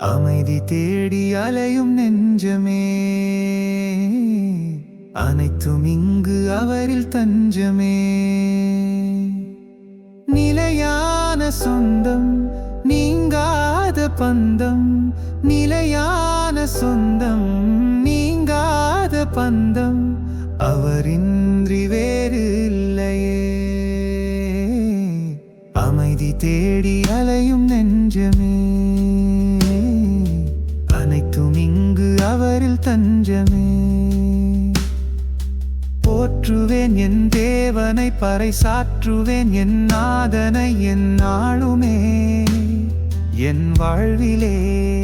அமைதி தேடி அலையும் நெஞ்சமே. அனைத்தும் இங்கு அவரில் தஞ்சமே. நிலையான சொந்தம் நீங்காத பந்தம். நிலையான சொந்தம் நீங்காத பந்தம். அவரின்றி வேறு இல்லையே. அமைதி தேடி அலையும் நெஞ்சமே. தஞ்சமே போற்றுவேன் என் தேவனை பறைசாற்றுவேன் என் நாதனை என் நாளுமே. என் வாழ்விலே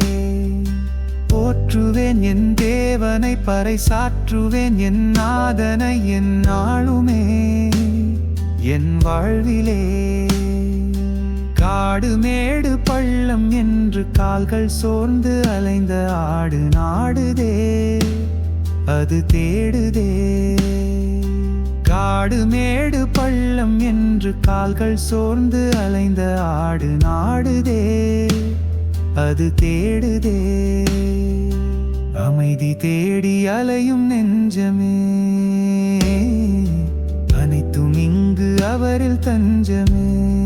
போற்றுவேன் என் தேவனை பறைசாற்றுவேன் என் நாதனை என் நாளுமே. என் வாழ்விலே பள்ளம் என்று கால்கள் சோர்ந்து அலைந்த ஆடு நாடுதே அது தேடுதே. காடு மேடு பள்ளம் என்று கால்கள் சோர்ந்து அலைந்த ஆடு நாடுதே அது தேடுதே. அமைதி தேடி அலையும் நெஞ்சமே அனைத்தும் இங்கு அவரில் தஞ்சமே.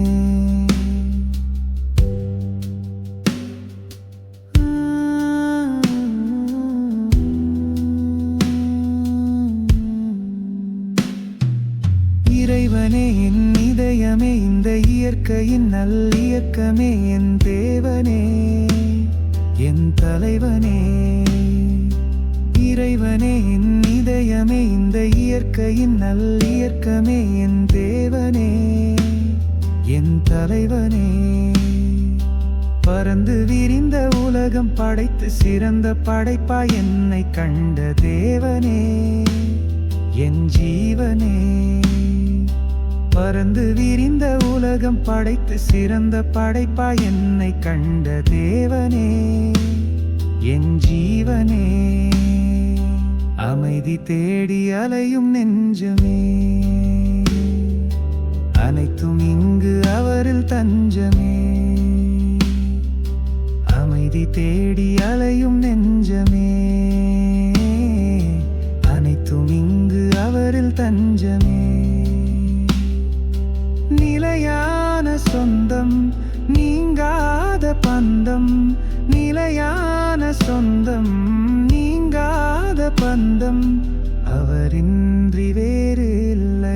என் இதயமே இந்த இயற்கையின் நல்லியக்கமே என் தேவனே என் தலைவனே. இறைவனே என் இதயமே இந்த இயற்கையின் நல்லியக்கமே என் தேவனே என் தலைவனே. பறந்து விரிந்த உலகம் படைத்து சிறந்த படைப்பா என்னை கண்ட தேவனே என் ஜீவனே. பறந்து விரிந்த உலகம் படைத்து சிறந்த படைப்பா என்னை கண்ட தேவனே. என் ஜீவனே அமைதி தேடி அலையும் நெஞ்சமே. அனைத்தும் இங்கு அவரில் தஞ்சமே. அமைதி தேடி அலையும் நெஞ்சமே. அனைத்தும் இங்கு அவரில் தஞ்சமே. சொந்தம் நீங்காத பந்தம் நிலையான சொந்தம் நீங்காத பந்தம். அவரின்றி வேறு இல்லை